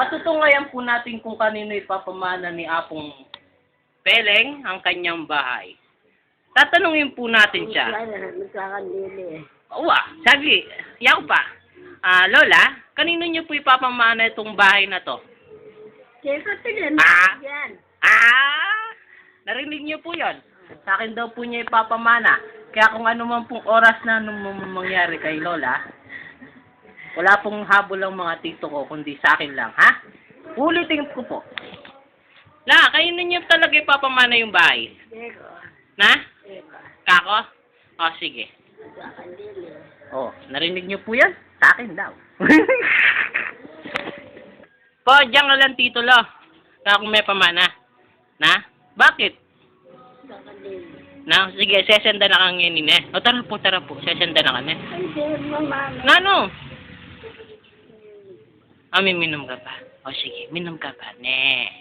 Patutungayan po natin kung kanino ipapamana ni Apong Peleng ang kanyang bahay. Tatanungin po natin siya. Nagkakandili eh. Uwa, sabi, yaw pa. Ah, Lola, kanino niyo po ipapamana itong bahay na to? Kaya ka tingin. Ah. Yan. Ah! Narinig niyo po yon. Sa akin daw po niya ipapamana. Kaya kung ano man pong oras na nung mangyari kay Lola, wala pong habol ang mga tito ko, kundi sa akin lang, ha? Ulitin ko po. La, kayo ninyo talaga ipapamana yung bahay. Deko. Na? Deko. Kako? O, sige. Nagkakandili. Oh, narinig niyo po yan? Sa akin daw. po, diyan ka lang, Tito Lo. Kaya kung may pamana. Na? Bakit? Na, sige, sesenda na kang ngayon eh. O, tara po, tara po. Sesenda na kami. Hindi mo mama. Nano? Ah, may minom ka pa. O, sige, minom ka pa. Ne.